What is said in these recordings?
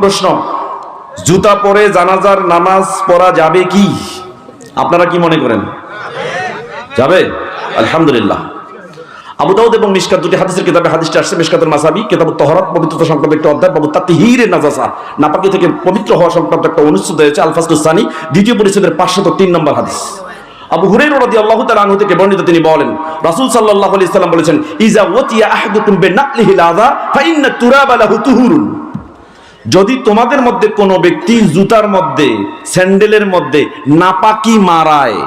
প্রশ্ন, জুতা পরে জানাজার নামাজ পড়া যাবে কি? আপনারা কি মনে করেন? যাবে? আলহামদুলিল্লাহ। এবং মিশকাত দুটি হাদিসের কিতাবে হাদিসটা আসছে মাসাবি কিতাব পবিত্রতা সংক্রান্ত একটা অধ্যায়, বাবু নাজাসা। নাপাকি থেকে পবিত্র হওয়া সংক্রান্ত একটা অনুষ্ঠিত হয়েছে আলফাসুল সানি, দ্বিতীয় পরিচ্ছেদের পাঁচশত তিন নম্বর হাদিস। আবু রাদিয়াল্লাহু তাআলা আনহু থেকে বর্ণিত তিনি বলেন, রাসূল সাল্লাল্লাহু বলেছেন ইজা ফাইন্না যদি তোমাদের মধ্যে কোনো ব্যক্তি জুতার মধ্যে, স্যান্ডেলের মধ্যে নাপাকি মারায়,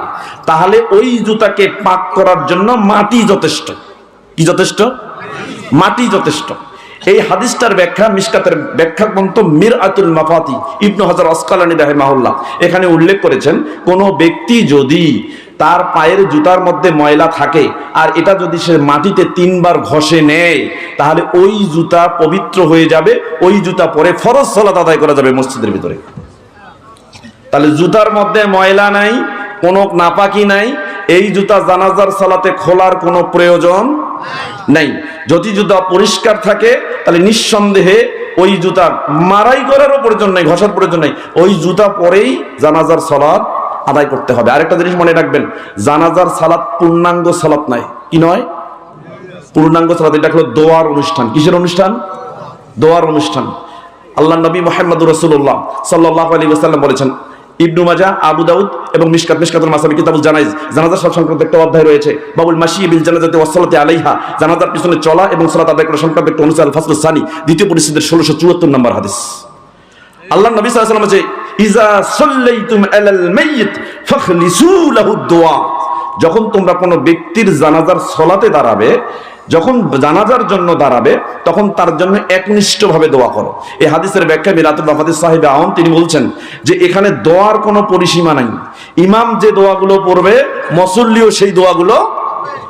তাহলে ওই জুতাকে পাক করার জন্য মাটি যথেষ্ট। কি যথেষ্ট? মাটি যথেষ্ট। এই হাদিসটার ব্যাখ্যা মিসকাতের ব্যাখ্যা গ্রন্থ মির আতুল মাফাতি ইবনু হাজার অস্কালানি রাহেমাহুল্লাহ এখানে উল্লেখ করেছেন, কোনো ব্যক্তি যদি তার পায়ের জুতার মধ্যে ময়লা থাকে, আর এটা যদি সে মাটিতে তিনবার ঘষে নেয়, তাহলে ওই জুতা পবিত্র হয়ে যাবে, ওই জুতা পরে ফরজ সলাত আদায় করা যাবে মসজিদের ভিতরে। তাহলে জুতার মধ্যে ময়লা নাই, কোনো নাপাকি নাই, এই জুতা জানাজার সালাতে খোলার কোনো প্রয়োজন নাই। যদি জুতা পরিষ্কার থাকে, তাহলে নিঃসন্দেহে ওই জুতা মারাই করারও প্রয়োজন নাই, ঘষার প্রয়োজন নাই। ওই জুতা পরেই জানাজার সালাত আদায় করতে হবে। আরেকটা জিনিস মনে রাখবেন, জানাজার সালাত পূর্ণাঙ্গ সালাত নাই। কি নয়? পূর্ণাঙ্গ সালাত, এটা হলো দোয়ার অনুষ্ঠান। কিসের অনুষ্ঠান? দোয়ার অনুষ্ঠান। আল্লাহ নবী মোহাম্মদ রসুল্লাহ সাল্লাহ আলী ওসাল্লাম বলেছেন, ইবনু মাজা আবু দাউদ এবং মিশকাত মিশকাতুল মাসাবি কিতাবুল জানাইজ জানাজার সব সংক্রান্ত একটা অধ্যায় রয়েছে, বাবুল মাসি বিল জানাজাতে ওয়াসালাতে আলাইহা। জানাজার পিছনে চলা এবং সালাত আদায় করা সংক্রান্ত একটা অনুসার ফাসলুল সানি, দ্বিতীয় পরিস্থিতির ষোলোশো চুয়াত্তর নম্বর হাদিস। আল্লাহ নবী ওয়াসাল্লাম বলেছে ইজা যখন তোমরা কোনো ব্যক্তির জানাজার সলাতে দাঁড়াবে, যখন জানাজার জন্য দাঁড়াবে, তখন তার জন্য একনিষ্ঠভাবে দোয়া করো। এই হাদিসের ব্যাখ্যা মিরাতুল বাফাদিস সাহেব আহম, তিনি বলছেন যে এখানে দোয়ার কোনো পরিসীমা নাই। ইমাম যে দোয়াগুলো পড়বে, মসল্লিও সেই দোয়াগুলো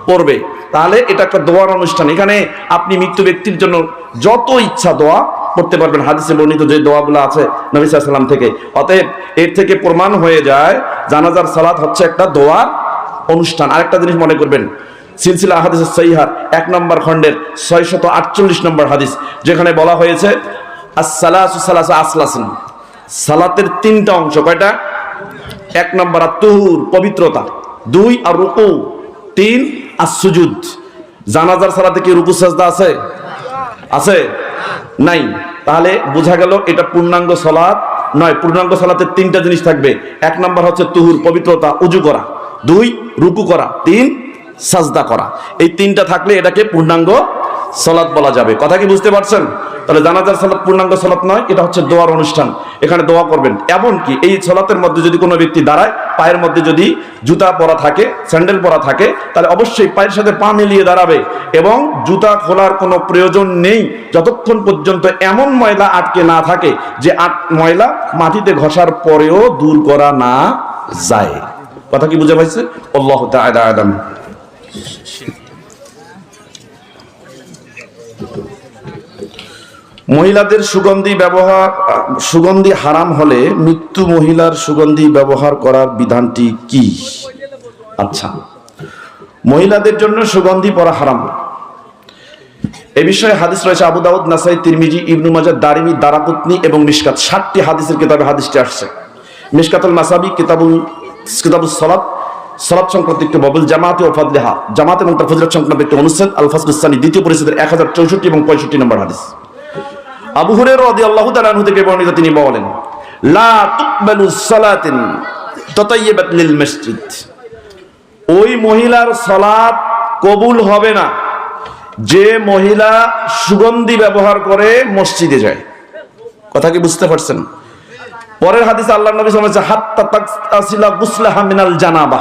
পড়বে। তাহলে এটা একটা দোয়ার অনুষ্ঠান। এখানে আপনি মৃত্যু ব্যক্তির জন্য যত ইচ্ছা দোয়া করতে পারবেন হাদিসে বর্ণিত যে দোয়াগুলো আছে নবী সাল্লাম থেকে। অতএব এর থেকে প্রমাণ হয়ে যায়, জানাজার সালাত হচ্ছে একটা দোয়ার অনুষ্ঠান। আরেকটা জিনিস মনে করবেন, সিলসিলা হাদিস সৈহার এক নম্বর খণ্ডের ছয়শত আটচল্লিশ নম্বর হাদিস, যেখানে বলা হয়েছে আসলাসিন। সালাতের তিনটা অংশ কয়টা? এক নম্বর আত্মহুর পবিত্রতা। দুই আর রুকু তিন আর সুজুদ জানাজার সালাতে কি রুকু সাজদা আছে? আছে। নাই। তাহলে বোঝা গেল এটা পূর্ণাঙ্গ সলাদ নয়, পূর্ণাঙ্গ সলাতের তিনটা জিনিস থাকবে। এক নম্বর হচ্ছে তুহুর, পবিত্রতা, উজু করা। দুই, রুকু করা। তিন, সাজদা করা। এই তিনটা থাকলে এটাকে পূর্ণাঙ্গ সলাৎ বলা যাবে। কথা কি বুঝতে পারছেন? তাহলে জানাজার সালাত পূর্ণাঙ্গ সলাৎ নয়, এটা হচ্ছে দোয়ার অনুষ্ঠান। এখানে দোয়া করবেন। এমনকি এই সলাতের মধ্যে যদি কোনো ব্যক্তি দাঁড়ায়, পায়ের মধ্যে যদি জুতা পরা থাকে, স্যান্ডেল পরা থাকে, তাহলে অবশ্যই পায়ের সাথে পা মিলিয়ে দাঁড়াবে এবং জুতা খোলার কোনো প্রয়োজন নেই। যতক্ষণ পর্যন্ত এমন ময়লা আটকে না থাকে যে আট ময়লা মাটিতে ঘষার পরেও দূর করা না যায়। কথা কি বুঝে পাইছে? আল্লাহ তাআলা মহিলাদের সুগন্ধি ব্যবহার, সুগন্ধি হারাম হলে মৃত্যু মহিলার সুগন্ধি ব্যবহার করার বিধানটি কি? আচ্ছা মহিলাদের জন্য সুগন্ধি পরা হারাম। এ বিষয়ে হাদিস রয়েছে আবু দাউদ, নাসাই, তিরমিজি, ইবনু মাজার দারিমি, দারাকুতনি এবং মিশকাত। ষাটটি হাদিসের কিতাবে হাদিসটি আসছে। মিশকাতুল মাসাবি, কিতাবুল কিতাবুল সলাত সলাপ সংক্রান্ত একটি ববুল জামাতে ও জামাত এবং তার ফজরত সংক্রান্ত একটি অনুচ্ছেদ দ্বিতীয় পরিষদের এক হাজার চৌষট্টি এবং পঁয়ষট্টি নম্বর হাদিস। আবু হুরের রাদিয়াল্লাহু তাআলা আনহু থেকে বর্ণিত তিনি বলেন, লা তুকবালু সালাতিন তাতাইয়াবাত লিল মসজিদ। ওই মহিলার সালাত কবুল হবে না। যে মহিলা সুগন্ধি ব্যবহার করে মসজিদে যায়। কথা কি বুঝতে পারছেন? পরের হাদিস আল্লাহ নবী সাল্লাল্লাহু হাত্তা গুসলাহা মিনাল জানাবা।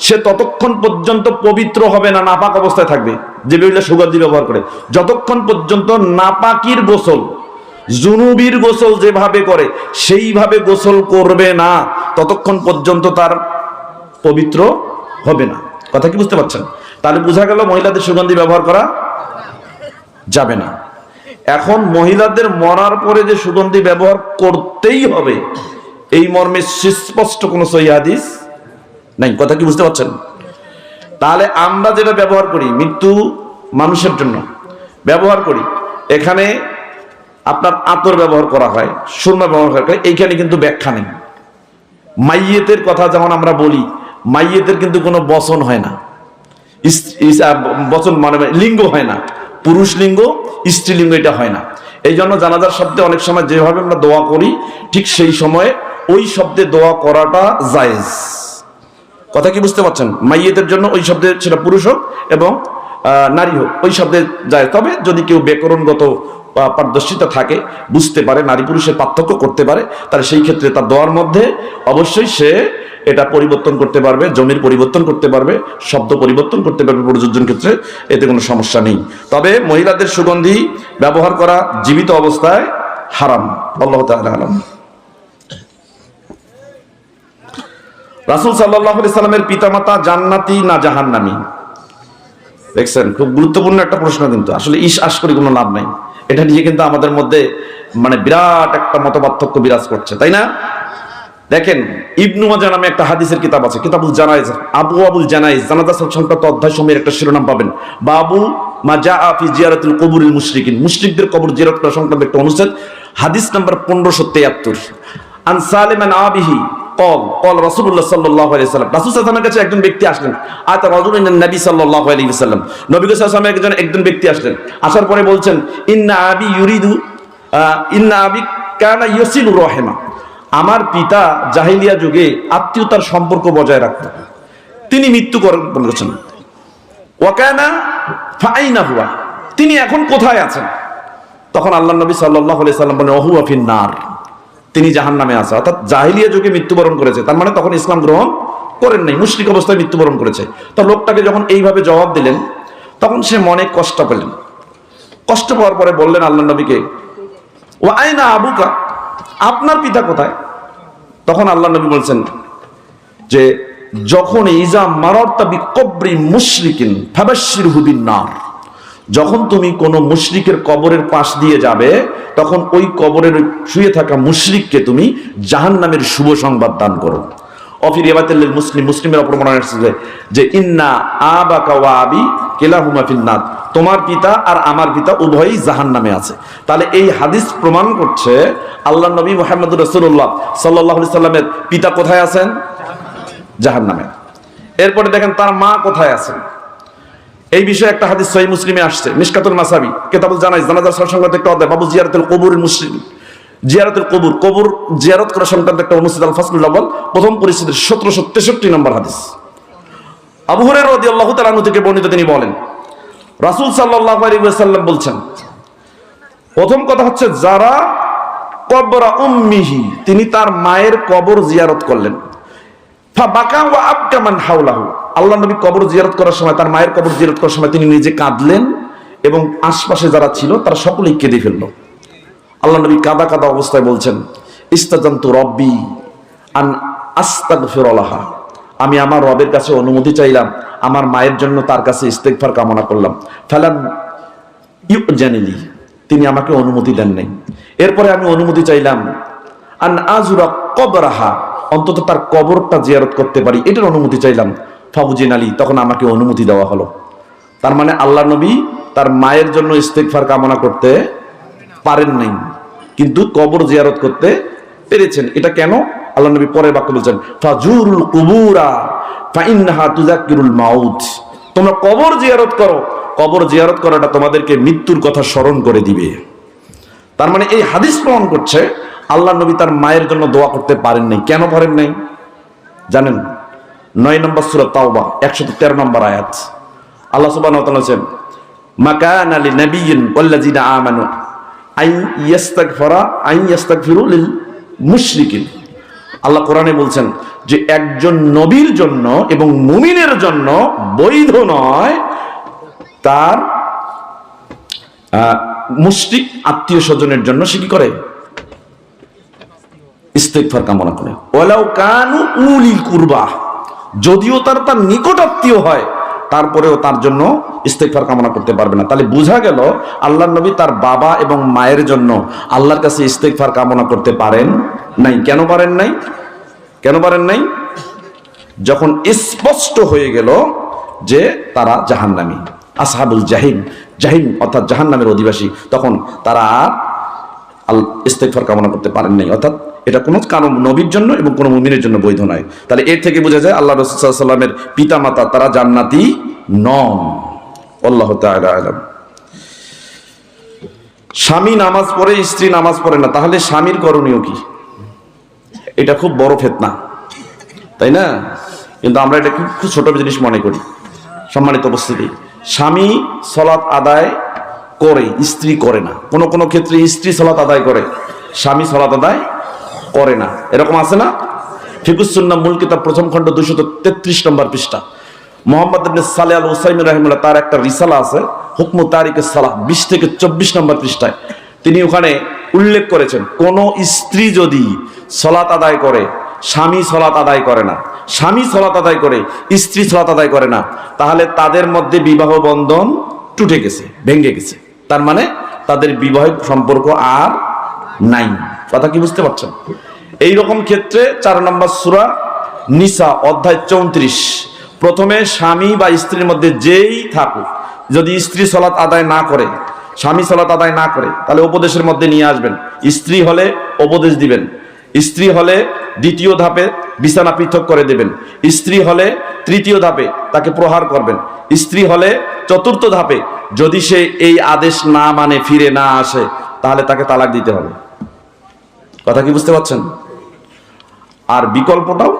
সে ততক্ষণ পর্যন্ত পবিত্র হবে না, নাপাক অবস্থায় থাকবে। যে মহিলা সুগন্ধি ব্যবহার করে। যতক্ষণ পর্যন্ত নাপাকির গোসল, জুনুবির গোসল যেভাবে করে, সেইভাবে গোসল করবে না, ততক্ষণ পর্যন্ত তার পবিত্র হবে না। কথা কি বুঝতে পারছেন? তাহলে বোঝা গেল মহিলাদের সুগন্ধি ব্যবহার করা যাবে না। এখন মহিলাদের মরার পরে যে সুগন্ধি ব্যবহার করতেই হবে, এই মর্মে সুস্পষ্ট কোনো সহি নাই। কথা কি বুঝতে পারছেন? তাহলে আমরা যেটা ব্যবহার করি, মৃত্যু মানুষের জন্য ব্যবহার করি। এখানে আপনার আতর ব্যবহার করা হয়, সুরমা ব্যবহার করা হয়, এইখানে কিন্তু ব্যাখ্যা নেই। মাইয়েতের কথা যেমন আমরা বলি, মাইয়েতের কিন্তু কোনো বচন হয় না। বচন মানে লিঙ্গ হয় না। পুরুষ লিঙ্গ স্ত্রীলিঙ্গ এটা হয় না। এই জন্য জানাজার শব্দে অনেক সময় যেভাবে আমরা দোয়া করি, ঠিক সেই সময়ে ওই শব্দে দোয়া করাটা জায়েজ। কথা কি বুঝতে পারছেন? মাইয়েদের জন্য ওই শব্দে সেটা পুরুষ হোক এবং নারী হোক, ওই শব্দে যায়। তবে যদি কেউ ব্যাকরণগত পারদর্শিতা থাকে, বুঝতে পারে, নারী পুরুষের পার্থক্য করতে পারে, তাহলে সেই ক্ষেত্রে তার দোয়ার মধ্যে অবশ্যই সে এটা পরিবর্তন করতে পারবে, জমির পরিবর্তন করতে পারবে, শব্দ পরিবর্তন করতে পারবে প্রযোজ্যের ক্ষেত্রে, এতে কোনো সমস্যা নেই। তবে মহিলাদের সুগন্ধি ব্যবহার করা জীবিত অবস্থায় হারাম। আল্লাহ তাআলা আলাম। রাসুল সাল্লাহ সাল্লামের পিতামাতা জান্নাতি না জাহান্নামি? দেখছেন, খুব গুরুত্বপূর্ণ একটা প্রশ্ন কিন্তু। আসলে ইস আশ করে কোনো লাভ নাই। এটা নিয়ে কিন্তু আমাদের মধ্যে মানে বিরাট একটা মত পার্থক্য বিরাজ করছে, তাই না? দেখেন, ইবনু মাজা নামে একটা হাদিসের কিতাব আছে, কিতাবুল জানাইজ আবু আবুল জানাইজ জানাজা সংক্রান্ত অধ্যায় সময়ের একটা শিরোনাম পাবেন। বাবু মাজা আফি জিয়ারাতুল কবুরুল মুশরিকিন। মুশরিকদের কবর জিয়ারত করা সংক্রান্ত একটা অনুচ্ছেদ, হাদিস নাম্বার পনেরোশো তিয়াত্তর। আন সালিম আবিহি কল কল রাসূলুল্লাহ সাল্লাল্লাহু আলাইহি সাল্লাম রাসূল সাল্লাল্লাহু কাছে একজন ব্যক্তি আসলেন। আতা মিনান নবী সাল্লাল্লাহু আলাইহি ওয়াসাল্লাম। নবী সাল্লাল্লাহু একজন একজন ব্যক্তি আসলেন। আসার পরে বলছেন, ইন্না আবি ইউরিদু ইন্না আবি কানা আমার পিতা জাহিলিয়া যুগে আত্মীয়তার সম্পর্ক বজায় রাখত। তিনি মৃত্যুবরণ করেছেন। ওয়াকানা ফাইনা হুয়া। তিনি এখন কোথায় আছেন? তখন আল্লাহ নবী সাল্লাহ আলি সাল্লাম বলেন অহু আফিন নার। তিনি জাহান নামে আছে। অর্থাৎ জাহিলিয়া যুগে মৃত্যুবরণ করেছে। তার মানে তখন ইসলাম গ্রহণ করেন নাই, মুশরিক অবস্থায় মৃত্যুবরণ করেছে। তো লোকটাকে যখন এইভাবে জবাব দিলেন, তখন সে মনে কষ্ট পেলেন। কষ্ট পাওয়ার পরে বললেন আল্লাহ নবীকে, ও আইনা আবুকা, আপনার পিতা কোথায়? তখন আল্লাহ নবী বলছেন যে, যখন ইজা মারাত্তা বিকব্রি মুশরিকিন ফাবাশির হুবিন নার। যখন তুমি কোনো মুশরিকের কবরের পাশ দিয়ে যাবে, তখন ওই কবরের শুয়ে থাকা মুশরিককে তুমি জাহান্নামের শুভ সংবাদ দান করো। অফির মুসলিম, মুসলিমের যে, ইন্না আবি তোমার পিতা আর আমার পিতা উভয়ই জাহান নামে আছে। তাহলে এই হাদিস প্রমাণ করছে আল্লাহ নবী মোহাম্মদ রসুল্লাহ সাল্লাহ সাল্লামের পিতা কোথায় আছেন? জাহান নামে এরপরে দেখেন তার মা কোথায় আছেন? এই বিষয়ে একটা হাদিস সহি মুসলিমে আসছে, মিশকাতুল মাসাবি। কেতাবুল জানাই জানাজার সংক্রান্ত একটা অধ্যায় বাবু জিয়ারতুল কবুর মুসলিম। জিয়ারতুল কবুর কবুর জিয়ারত করা সংক্রান্ত একটা অনুষ্ঠিত আল ফাসলুল আব্বাল প্রথম পরিস্থিতির সতেরোশো তেষট্টি নম্বর হাদিস। রাদিয়াল্লাহু তাআলা আনহু থেকে বর্ণিত তিনি বলেন, রাসূল ওয়াসাল্লাম বলছেন, প্রথম কথা হচ্ছে, যারা কবরা উম্মিহি, তিনি তার মায়ের কবর জিয়ারত করলেন। ফাবাকা ওয়া আবকা মান হাওলাহু। আল্লাহ নবী কবর জিয়ারত করার সময়, তার মায়ের কবর জিয়ারত করার সময় তিনি নিজে কাঁদলেন এবং আশপাশে যারা ছিল, তারা সকলেই কেঁদে ফেলল। আল্লাহ নবী কাদা কাদা অবস্থায় বলছেন, ইস্তাজান্তু রব্বি আন আস্তাগফিরলাহা আমি আমার রবের কাছে অনুমতি চাইলাম, আমার মায়ের জন্য তার কাছে ইস্তেগফার কামনা করলাম। ফালাম ইউ জানিলি তিনি আমাকে অনুমতি দেন নাই। এরপরে আমি অনুমতি চাইলাম, আন আজুরা কবরাহা, অন্তত তার কবরটা জিয়ারত করতে পারি, এটার অনুমতি চাইলাম। ফাবুজিন আলী, তখন আমাকে অনুমতি দেওয়া হলো। তার মানে আল্লাহ নবী তার মায়ের জন্য ইস্তেগফার কামনা করতে পারেন নাই, কিন্তু কবর জিয়ারত করতে পেরেছেন। এটা কেন? আল্লাহ নবী পরের বাক্য বলছেন, ফাজুরুল কুবুরা ফাইন্নাহা তুজাক্কিরুল মাউত। তোমরা কবর জিয়ারত করো। কবর জিয়ারত করাটা তোমাদেরকে মৃত্যুর কথা স্মরণ করে দিবে। তার মানে এই হাদিস প্রমাণ করছে আল্লাহ নবী তার মায়ের জন্য দোয়া করতে পারেন নাই। কেন পারেন নাই? জানেন? নয় নম্বর সুরা তাওবা একশো তেরো নম্বর আয়াত। আল্লাহ সুবাহ বলছেন মাকান আলী নবীন ওয়াল্লাযিনা আমানু আই ইয়াস্তাগফিরা আই ইয়াস্তাগফিরু লিল মুশরিকিন। আল্লাহ কোরআনে বলছেন যে, একজন নবীর জন্য এবং মুমিনের জন্য বৈধ নয় তার মুশরিক আত্মীয় স্বজনের জন্য সে কি করে? ইস্তেগফার কামনা করে। ওয়ালাউ কানু উলি কুরবা। যদিও তার তার নিকট আত্মীয় হয়, তারপরেও তার জন্য ইস্তেগফার কামনা করতে পারবে না। তাহলে বোঝা গেল আল্লাহ নবী তার বাবা এবং মায়ের জন্য আল্লাহর কাছে ইস্তেগফার কামনা করতে পারেন নাই। কেন পারেন নাই? কেন পারেন নাই? যখন স্পষ্ট হয়ে গেল যে তারা জাহান্নামী, আসহাবুল জাহিম জাহিম অর্থাৎ জাহান্নামের অধিবাসী, তখন তারা আর ইস্তেকফার কামনা করতে পারেন নাই। অর্থাৎ এটা কোনো কারও নবীর জন্য এবং কোনো মুমিনের জন্য বৈধ নয়। তাহলে এর থেকে বোঝা যায় আল্লাহ রসুল্লাহামের পিতা মাতা তারা জান্নাতি নন। আল্লাহ আলাম। স্বামী নামাজ পড়ে, স্ত্রী নামাজ পড়ে না, তাহলে স্বামীর করণীয় কি? এটা খুব বড় ফেতনা, তাই না? কিন্তু আমরা এটা খুব ছোট জিনিস মনে করি, সম্মানিত উপস্থিতি। স্বামী সলাৎ আদায় করে, স্ত্রী করে না। কোনো কোনো ক্ষেত্রে স্ত্রী সলাৎ আদায় করে, স্বামী সলাৎ আদায় করে না। এরকম আছে না? ফিকুসুন্না মূল কিতাব প্রথম খণ্ড দুশো তেত্রিশ নম্বর পৃষ্ঠা। মোহাম্মদ সালে আল ওসাইম রাহিমুল্লাহ তার একটা রিসালা আছে, হুকমু তারিক সালাহ, বিশ থেকে চব্বিশ নম্বর পৃষ্ঠায়। তিনি ওখানে উল্লেখ করেছেন, কোন স্ত্রী যদি সলাত আদায় করে, স্বামী সলাত আদায় করে না, স্বামী সলাত আদায় করে, স্ত্রী সলাত আদায় করে না, তাহলে তাদের মধ্যে বিবাহ বন্ধন টুটে গেছে, ভেঙে গেছে। তার মানে তাদের বিবাহিক সম্পর্ক আর নাই। কথা কি বুঝতে পারছেন? এই রকম ক্ষেত্রে চার নম্বর সুরা নিসা, অধ্যায় চৌত্রিশ। প্রথমে স্বামী বা স্ত্রীর মধ্যে যেই থাকুক, যদি স্ত্রী সলাৎ আদায় না করে, স্বামী সলাৎ আদায় না করে, তাহলে উপদেশের মধ্যে নিয়ে আসবেন। স্ত্রী হলে উপদেশ দিবেন। স্ত্রী হলে দ্বিতীয় ধাপে বিছানা পৃথক করে দেবেন। স্ত্রী হলে তৃতীয় ধাপে তাকে প্রহার করবেন। স্ত্রী হলে চতুর্থ ধাপে যদি সে এই আদেশ না মানে ফিরে না আসে, তাহলে তাকে তালাক দিতে হবে। কথা কি বুঝতে পারছেন? আর বিকল্পটাও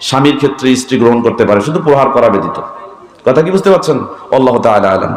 স্বামীর ক্ষেত্রে স্ত্রী গ্রহণ করতে পারে, শুধু প্রহার করা ব্যতীত। কথা কি বুঝতে পারছেন? আল্লাহ তালা আলাম।